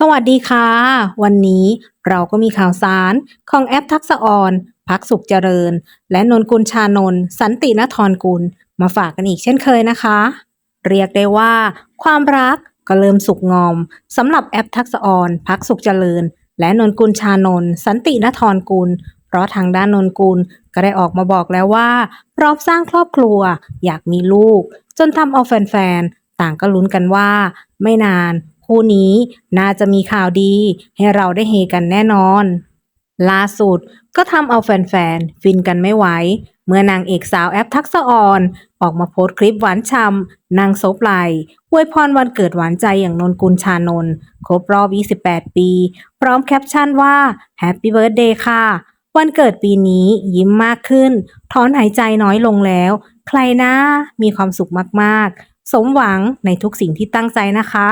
สวัสดีค่ะ วันนี้เราก็มีข่าวสารของแอปทักษะออนพักสุขเจริญ และนนกุลชานนสันตินทรกุล มาฝากกันอีกเช่นเคยนะคะ เรียกได้ว่า ความรักก็เริ่มสุกงอมสำหรับแอปทักษะออนพักสุขเจริญ และนนกุลชานนสันตินทรกุล เพราะทางด้านนนกุลก็ได้ออกมาบอกแล้วว่าพร้อมสร้างครอบครัว อยากมีลูก จนทำเอาแฟนๆต่างก็ลุ้นกันว่า ไม่นาน คู่นี้น่าจะมีข่าวดีให้เราได้เฮกันแน่นอน ล่าสุดก็ทำเอาแฟนๆ ฟินกันไม่ไหว เมื่อนางเอกสาวแอปทักษะออนออกมาโพสต์คลิปหวานฉ่ำนางซบไหลอวยพรวันเกิดหวานใจอย่างนนกุลชานนท์ครบรอบ 28 ปี พร้อมแคปชั่นว่า Happy Birthday ค่ะ วันเกิดปีนี้ยิ้มมากขึ้น ถอนหายใจน้อยลงแล้ว ใครนะมีความสุขมากๆ สมหวังในทุกสิ่งที่ตั้งใจนะคะ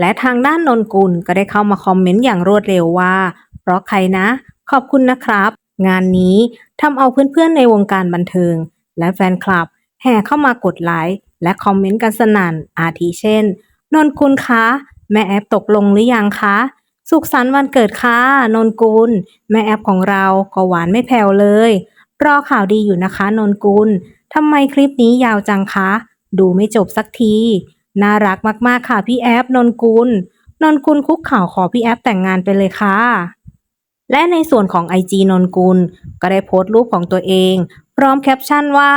และทางด้านนนกุลก็ได้เข้ามาคอมเมนต์อย่างรวดเร็วว่า เพราะใครนะ ขอบคุณนะครับ งานนี้ทำเอาเพื่อนๆในวงการบันเทิง และแฟนคลับ แห่เข้ามากดไลค์และคอมเมนต์กันสนั่นอาทิเช่น นนกุลคะ แม่แอปตกลงหรือยังคะ สุขสันต์วันเกิดค่ะนนกุล แม่แอปของเราก็หวานไม่แผ่วเลย รอข่าวดีอยู่นะคะ นนกุลทำไมคลิปนี้ยาวจังคะ ดูไม่จบสักที น่ารักมากๆค่ะพี่แอปนนกุลนนกุลคุกเข่าวขอพี่แอปแต่งงานไปเลยค่ะ และในส่วนของ IG นนกุล ก็ได้โพสต์รูปของตัวเอง พร้อมแคปชั่นว่า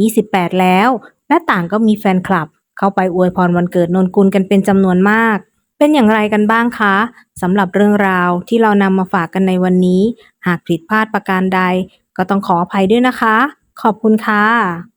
28 แล้วและต่างก็มีแฟนคลับ เข้าไปอวยพรวันเกิดนนกุลกันเป็นจำนวนมาก เป็นอย่างไรกันบ้างคะสำหรับเรื่องราวที่เรานำมาฝากกันในวันนี้ หากผิดพลาดประการใด ก็ต้องขออภัยด้วยนะคะ ขอบคุณค่ะ